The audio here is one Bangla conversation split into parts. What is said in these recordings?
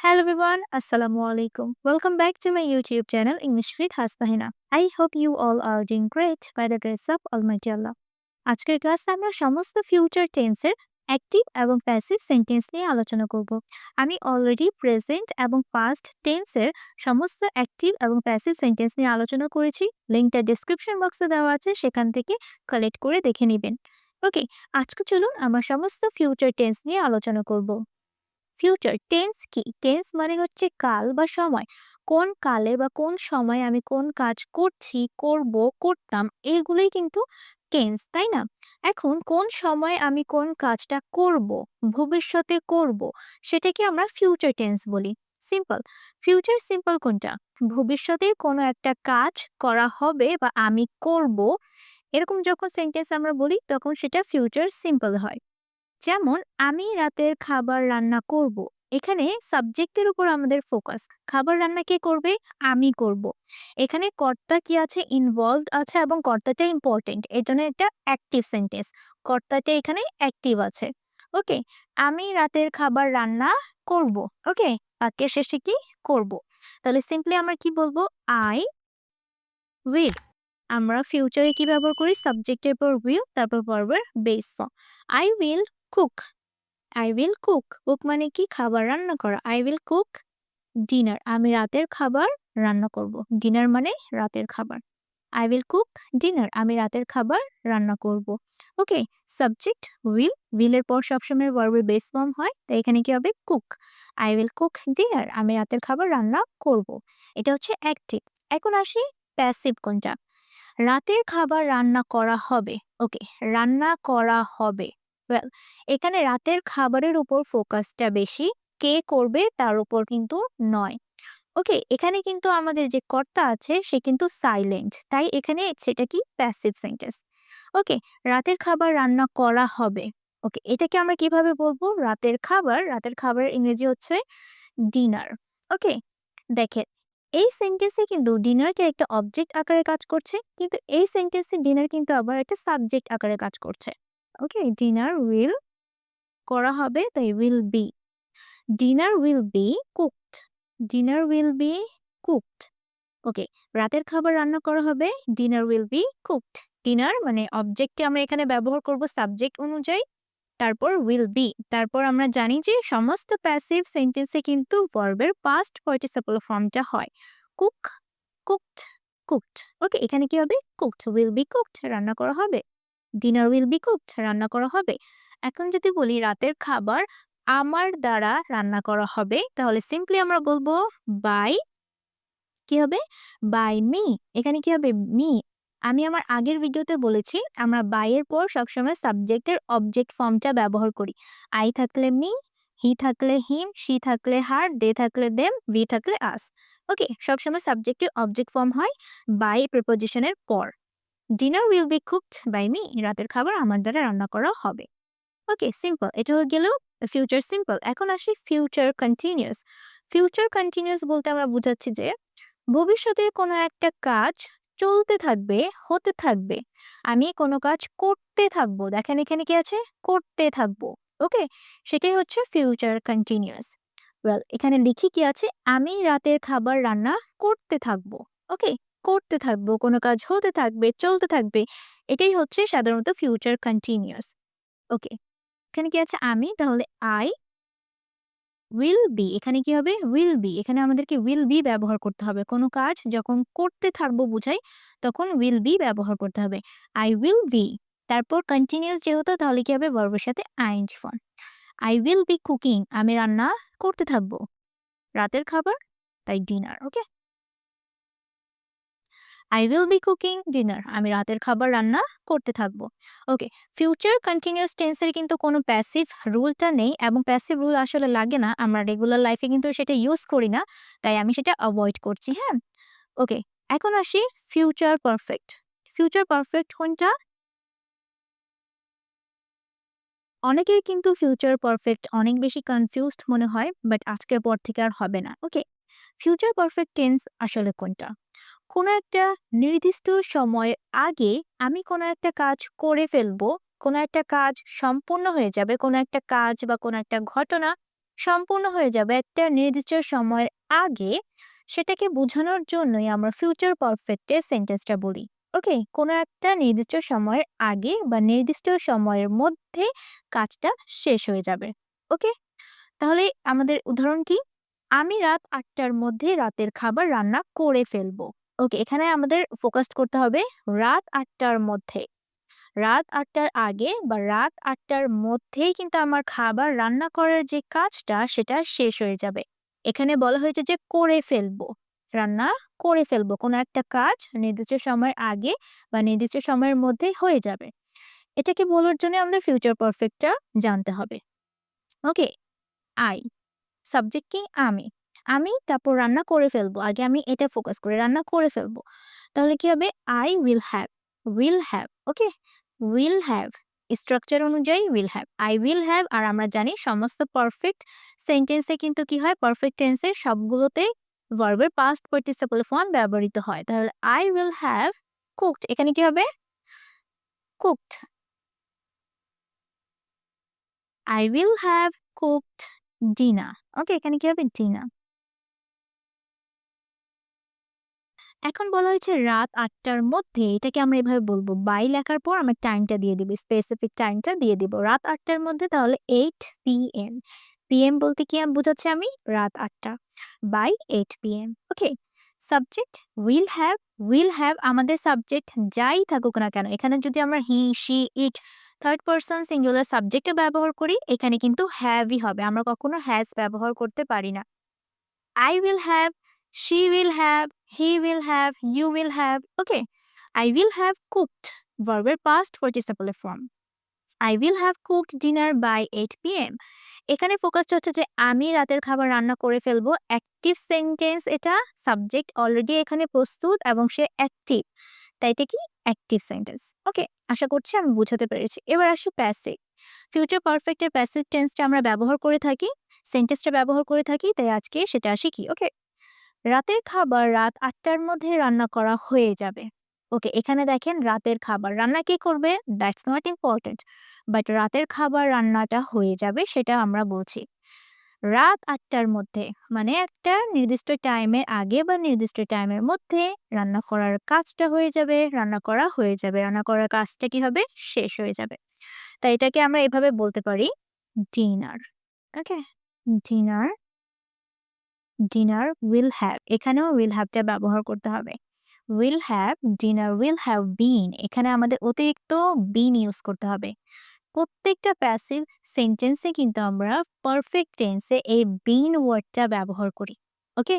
Hello everyone, Assalamu alaikum. Welcome back to my YouTube channel English with Hasnahina. I hope you all are doing great by the grace of Almighty Allah. আজকের ক্লাসে আমরা সমস্ত ফিউচার টেন্সের অ্যাক্টিভ এবং প্যাসিভ সেন্টেন্স নিয়ে আলোচনা করব আমি অলরেডি প্রেজেন্ট এবং পাস্ট টেন্সের সমস্ত অ্যাক্টিভ এবং প্যাসিভ সেন্টেন্স নিয়ে আলোচনা করেছি লিঙ্কটা ডিসক্রিপশন বক্সে দেওয়া আছে সেখান থেকে কালেক্ট করে দেখে নেবেন ওকে আজকে চলুন আমরা সমস্ত ফিউচার টেন্স নিয়ে আলোচনা করব ফিউচার টেন্স কি? টেন্স মানে হচ্ছে কাল বা সময়। কোন কালে বা কোন সময় আমি কোন কাজ করছি, করব, করতাম, এগুলোই কিন্তু টেন্স তাই না? এখন কোন সময় আমি কোন কাজটা করব, ভবিষ্যতে করব, সেটাকে আমরা ফিউচার টেন্স বলি। সিম্পল ফিউচার সিম্পল কোনটা? ভবিষ্যতে কোনো একটা কাজ করা হবে বা আমি করব, এরকম যখন সেন্টেন্স আমরা বলি, তখন সেটা ফিউচার সিম্পল হয়। যেমন আমি রাতের খাবার রান্না করব। এখানে সাবজেক্টের উপর আমাদের ফোকাস। খাবার রান্না কে করবে? আমি করব। এখানে কর্তা কি আছে? ইনভলভড আছে এবং কর্তাটা ইম্পর্টেন্ট। এর জন্য এটা অ্যাক্টিভ সেন্টেন্স। কর্তাটা এখানে অ্যাক্টিভ আছে। ওকে? আমি রাতের খাবার রান্না করব। ওকে? বাক্যের শেষে কি? করব। তাহলে সিম্পলি আমরা কি বলব? I will. আমরা ফিউচারে কি ব্যবহার করি? সাবজেক্টের পর উইল, তারপর পর্বের base form. I will cook I will cook cook মানে কি? খাবার রান্না করা। আই উইল কুক ডিনার আমি রাতের খাবার রান্না করব। ডিনার মানে রাতের খাবার। আই উইল কুক ডিনার আমি রাতের খাবার রান্না করব। ওকে সাবজেক্ট উইল উইলের পর সবসময় ভার্বের বেস ফর্ম হয়। তাই এখানে কি হবে? Cook I will cook dinner আমি রাতের খাবার রান্না করব। এটা হচ্ছে অ্যাক্টিভ এখন আসি প্যাসিভ কোনটা? রাতের খাবার রান্না করা হবে। ওকে রান্না করা হবে। ওয়েল এখানে রাতের খাবারের উপর ফোকাসটা বেশি, কে করবে তার উপর কিন্তু নয়। ওকে এখানে কিন্তু আমাদের যে কর্তা আছে, সে কিন্তু সাইলেন্ট তাই এখানে সেটা কি? প্যাসিভ সেন্টেন্স ওকে রাতের খাবার রান্না করা হবে। ওকে এটাকে আমরা কীভাবে বলব? রাতের খাবার, রাতের খাবারের ইংরেজি হচ্ছে ডিনার ওকে দেখেন, এই সেন্টেন্সে কিন্তু ডিনারকে একটা অবজেক্ট আকারে কাজ করছে, কিন্তু এই সেন্টেন্সে ডিনার কিন্তু আবার একটা সাবজেক্ট আকারে কাজ করছে। ওকে ডিনার উইল করা হবে তাই will be dinner will be cooked dinner will be cooked okay, রাতের খাবার রান্না করা হবে dinner will be cooked dinner মানে অবজেক্টকে আমরা এখানে ব্যবহার করব সাবজেক্ট অনুযায়ী, তারপর উইল বি তারপর আমরা জানি যে সমস্ত প্যাসিভ সেন্টেন্সে কিন্তু ভার্বের পাস্ট পার্টিসিপল ফর্মটা হয়। কুক কুকড কুকড ওকে, এখানে কি হবে? কুকড উইল বি কুকড রান্না করা হবে। ডিনার উইল বি কুকড রান্না করা হবে। এখন যদি বলি রাতের খাবার, আমার দ্বারা রান্না করা হবে, তাহলে সিম্পলি আমরা বলব বাই কি হবে? বাই মি এখানে কি হবে? মি আমি আমার আগের ভিডিওতে বলেছি, আমরা বাইয়ের পর সবসময় সাবজেক্টের অবজেক্ট ফর্মটা ব্যবহার করি। আই থাকলে মি হি থাকলে হিম শি থাকলে হার দে থাকলে দেম ভি থাকলে আস ওকে সবসময় সাবজেক্টের অবজেক্ট ফর্ম হয় বাই প্রিপোজিশনের পর। Dinner will be cooked by me রাতের খাবার আমার দ্বারা রান্না করা হবে। ওকে সিম্পল এটা হয়ে গেল ফিউচার সিম্পল এখন আসি ফিউচার কন্টিনিউয়াস ফিউচার কন্টিনিউয়াস বলতে আমরা বুঝাচ্ছি যে, ভবিষ্যতের কোনো একটা কাজ চলতে থাকবে, হতে থাকবে। আমি কোনো কাজ করতে থাকব। দেখেন এখানে কি আছে? করতে থাকব। ওকে সেটাই হচ্ছে ফিউচার কন্টিনিউয়াস ওয়েল এখানে লিখি কি আছে? আমি রাতের খাবার রান্না করতে থাকব। ওকে করতে থাকব, কোনো কাজ হতে থাকবে, চলতে থাকবে, এটাই হচ্ছে সাধারণত ফিউচার কন্টিনিউয়াস ওকে এখানে কি আছে? আমি, তাহলে আই উইল বি এখানে কি হবে? উইল বি এখানে আমাদেরকে উইল বি ব্যবহার করতে হবে। কোনো কাজ যখন করতে থাকব বুঝাই, তখন উইল বি ব্যবহার করতে হবে। আই উইল বি তারপর কন্টিনিউস যেহেতু, তাহলে কি হবে? বর্বের সাথে ING form I will be cooking আমি রান্না করতে থাকব। রাতের খাবার, তাই dinner okay I will be cooking dinner আমি রাতের খাবার রান্না করতে থাকব। ওকে ফিউচার কন্টিনিউয়াস টেন্সের কিন্তু কোনো প্যাসিভ রুলটা নেই এবং প্যাসিভ রুল আসলে লাগে না। আমরা রেগুলার লাইফে কিন্তু সেটা ইউজ করি না, তাই আমি সেটা অ্যাভয়েড করছি হ্যাঁ? ওকে এখন আসি ফিউচার পারফেক্ট ফিউচার পারফেক্ট কোনটা? অনেকের কিন্তু ফিউচার পারফেক্ট অনেক বেশি কনফিউজড মনে হয় বাট আজকের পর থেকে আর হবে না। ওকে ফিউচার পারফেক্ট টেন্স আসলে কোনটা? কোনো একটা নির্দিষ্ট সময়ের আগে আমি কোনো একটা কাজ করে ফেলব, কোনো একটা কাজ সম্পূর্ণ হয়ে যাবে, কোনো একটা কাজ বা কোনো একটা ঘটনা সম্পূর্ণ হয়ে যাবে একটা নির্দিষ্ট সময়ের আগে সেটাকে বোঝানোর জন্যই আমরা ফিউচার পারফেক্টের সেন্টেন্সটা বলি। ওকে কোনো একটা নির্দিষ্ট সময়ের আগে বা নির্দিষ্ট সময়ের মধ্যে কাজটা শেষ হয়ে যাবে। ওকে তাহলে আমাদের উদাহরণ কি? আমি রাত আটটার মধ্যে রাতের খাবার রান্না করে ফেলব। ওকে, এখানে আমাদের ফোকাস করতে হবে রাত আটটার মধ্যে। রাত আটটার আগে বা রাত আটটার মধ্যেই কিন্তু আমার খাবার রান্না করার যে কাজটা, সেটা শেষ হয়ে যাবে। এখানে বলা হয়েছে যে করে ফেলব। রান্না করে ফেলব। কোনো একটা কাজ নির্দিষ্ট সময়ের আগে বা নির্দিষ্ট সময়ের মধ্যে হয়ে যাবে। এটাকে বলার জন্য আমাদের ফিউচার পারফেক্টটা জানতে হবে। ওকে আই সাবজেক্ট কি আমি? আমি তারপর রান্না করে ফেলব। আগে আমি এটা ফোকাস করে রান্না করে ফেলব। তাহলে কি হবে? I will have will have okay will have structure অনুযায়ী will have I will have আর আমরা জানি সমস্ত পারফেক্ট সেন্টেন্সে কিন্তু কি হয়? পারফেক্ট টেন্সে সবগুলোতে ভার্বের পাস্ট পার্টিসিপল ফর্ম ব্যবহৃত হয়। তাহলে আই উইল হ্যাভ কুকড এখানে কি হবে? Cooked I will have cooked dinner okay এখানে কি হবে? ডিনার এখন বলা হয়েছে রাত আটটার মধ্যে এটাকে আমরা এভাবে বলব। বাই লেখার পর আমরা টাইমটা দিয়ে দিব স্পেসিফিক টাইমটা দিয়ে দিব। রাত আটটার মধ্যে তাহলে eight P M P M বলতে কি বোঝাচ্ছি আমি? রাত আটটা। By eight P M okay subject will have will have আমাদের সাবজেক্ট যাই থাকুক না কেন, এখানে যদি আমরা he she it third person singular সাবজেক্টে ব্যবহার করি, এখানে কিন্তু হ্যাভই হবে। আমরা কখনো হ্যাজ ব্যবহার করতে পারি না। I will have she will will have, he will have, you will have. Okay. I will have cooked. Verb past participle form. I will have cooked dinner by 8 p.m. এখানে ফোকাসটা হচ্ছে যে আমি রাতের খাবার রান্না করে ফেলব অ্যাক্টিভ সেন্টেন্স এটা সাবজেক্ট অলরেডি এখানে প্রস্তুত এবং সে অ্যাক্টিভ তাই এটা কি অ্যাক্টিভ সেন্টেন্স ওকে আশা করছি আমি বুঝাতে পেরেছি এবার আসি প্যাসিভ ফিউচার পারফেক্টের প্যাসিভ টেন্সটা আমরা ব্যবহার করে থাকি সেন্টেন্সটা ব্যবহার করে থাকি তাই আজকে সেটা শিখি ওকে রাতের খাবার রাত আটটার মধ্যে রান্না করা হয়ে যাবে। ওকে, এখানে দেখেন রাতের খাবার। রান্না কে করবে? দ্যাটস নট ইম্পর্টেন্ট বাট রাতের খাবার রান্নাটা হয়ে যাবে সেটা আমরা বলছি। রাত আটটার মধ্যে মানে একটা নির্দিষ্ট টাইমের আগে বা নির্দিষ্ট টাইমের মধ্যে রান্না করার কাজটা হয়ে যাবে, রান্না করা হয়ে যাবে। রান্না করার কাজটা কি হবে? শেষ হয়ে যাবে। তাই এটাকে আমরা এভাবে বলতে পারি dinner okay dinner dinner will have এখানেও উইল হ্যাভটা ব্যবহার করতে হবে। Will have dinner will have been এখানে আমাদের অতিরিক্ত বিন ইউজ করতে হবে। প্রত্যেকটা প্যাসিভ সেন্টেন্সে কিন্তু আমরা পারফেক্ট টেন্সে এই বিন ওয়ার্ডটা ব্যবহার করি okay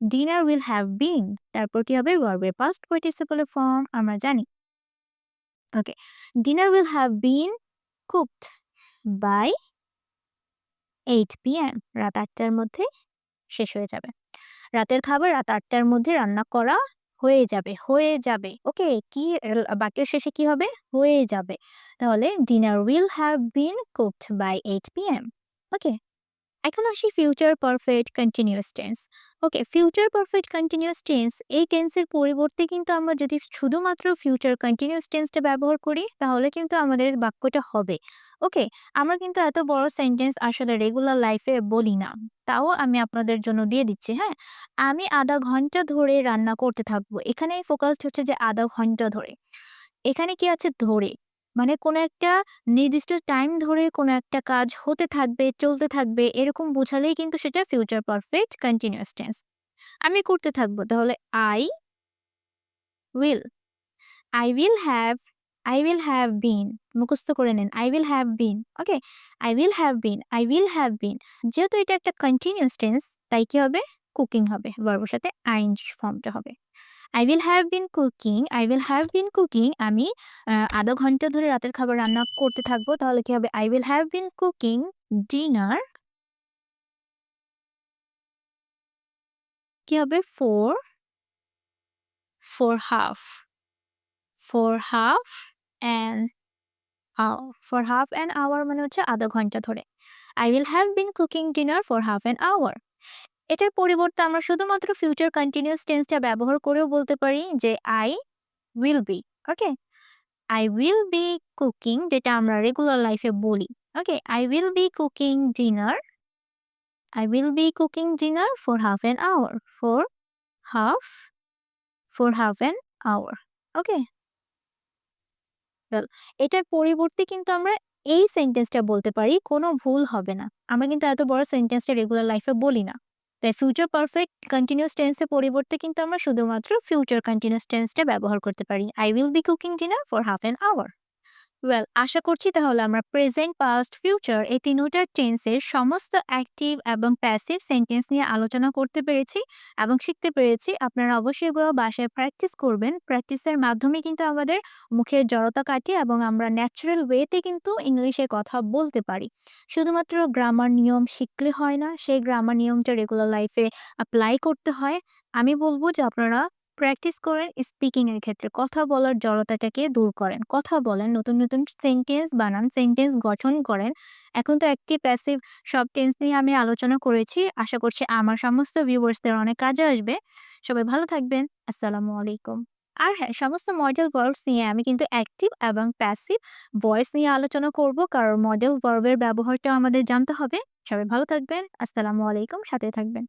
dinner will have been তারপর কি হবে? ভার্বের পাস্ট পার্টিসিপল ফর্ম আমরা জানি। Okay dinner will have been cooked by eight P M রাত আটটার মধ্যে শেষ হয়ে যাবে। রাতের খাবার রাত আটটার মধ্যে রান্না করা হয়ে যাবে হয়ে যাবে। ওকে? কি বাক্যের শেষে কি হবে? হয়ে যাবে। তাহলে dinner will have been cooked by eight P M okay? এখন আসি future perfect continuous tense okay future perfect continuous tense এই টেন্সের পরিবর্তে কিন্তু আমরা যদি শুধুমাত্র ফিউচার কন্টিনিউয়াস টেন্সটা ব্যবহার করি, তাহলে কিন্তু আমাদের বাক্যটা হবে। ওকে আমরা কিন্তু এত বড় সেন্টেন্স আসলে রেগুলার লাইফে বলি না। তাও আমি আপনাদের জন্য দিয়ে দিচ্ছি হ্যাঁ? আমি আধা ঘণ্টা ধরে রান্না করতে থাকব। এখানে ফোকাসড হচ্ছে যে আধা ঘণ্টা ধরে। এখানে কি আছে ধরে? মানে কোনো একটা নির্দিষ্ট টাইম ধরে কোনো একটা কাজ হতে থাকবে, চলতে থাকবে, এরকম বোঝালেই কিন্তু সেটা ফিউচার পারফেক্ট কন্টিনিউয়াস টেন্স আমি করতে থাকব তাহলে I will I will have I will have been মুখস্থ করে নিন I will have been okay I will have been I will have been যেহেতু এটা একটা কন্টিনিউয়াস টেন্স তাই কি হবে? কুকিং হবে বর্বর সাথে আইন ফর্মটা হবে। I will have been cooking I will have been cooking আমি আধা ঘণ্টা ধরে রাতের খাবার রান্না করতে থাকব, তাহলে কি হবে? I will have been cooking dinner কি হবে? For for half for half and for half an hour মানে হচ্ছে আধা ঘণ্টা ধরে। I will have been cooking dinner for half an hour এটার পরিবর্তে আমরা শুধুমাত্র ফিউচার কন্টিনিউয়াস টেন্সটা ব্যবহার করেও বলতে পারি যে I will be okay I will be cooking যেটা আমরা রেগুলার লাইফে বলি okay I will be cooking dinner I will be cooking dinner for half an hour For half for half an hour okay? এটার পরিবর্তে কিন্তু আমরা এই সেন্টেন্সটা বলতে পারি, কোনো ভুল হবে না। আমরা কিন্তু এত বড় সেন্টেন্সটা রেগুলার লাইফে বলি না। তাই ফিউচার পারফেক্ট কন্টিনিউয়াস টেন্সের পরিবর্তে কিন্তু আমরা শুধুমাত্র ফিউচার কন্টিনিউয়াস টেন্সটা ব্যবহার করতে পারি। I will be cooking dinner for half an hour. Well আশা করছি তাহলে আমরা প্রেজেন্ট, পাস্ট, ফিউচার এই ৩ টার টেন্সের সমস্ত অ্যাক্টিভ এবং প্যাসিভ সেন্টেন্স নিয়ে আলোচনা করতে পেরেছি এবং শিখতে পেরেছি। আপনারা অবশ্যই এগুলো বাসায় প্র্যাকটিস করবেন। প্র্যাকটিসের মাধ্যমে কিন্তু আমাদের মুখের জড়তা কাটে এবং আমরা ন্যাচারাল ওয়েতে কিন্তু ইংলিশে কথা বলতে পারি। শুধুমাত্র গ্রামার নিয়ম শিখলে হয় না, সেই গ্রামার নিয়মটা রেগুলার লাইফে অ্যাপ্লাই করতে হয়। আমি বলব যে আপনারা প্র্যাকটিস করেন স্পিকিং এর ক্ষেত্রে। কথা বলার জড়তাটাকে দূর করেন। কথা বলেন, নতুন, নতুন সেন্টেন্স বানান, সেন্টেন্স গঠন করেন। এখন তো একটি প্যাসিভ সব টেন্স নিয়ে আমি আলোচনা করেছি। আশা করছি আমার সমস্ত ভিউয়ার্সদের অনেক কাজে আসবে। সবাই ভালো থাকবেন। আসসালামু আলাইকুম। আর হ্যাঁ, সমস্ত মডেল ভার্বস নিয়ে আমি কিন্তু অ্যাক্টিভ এবং প্যাসিভ ভয়েস নিয়ে আলোচনা করব। কারণ মডেল ভার্বের ব্যবহারটাও আমাদের জানতে হবে। সবাই ভালো থাকবেন। আসসালামু আলাইকুম। সাথে থাকবেন।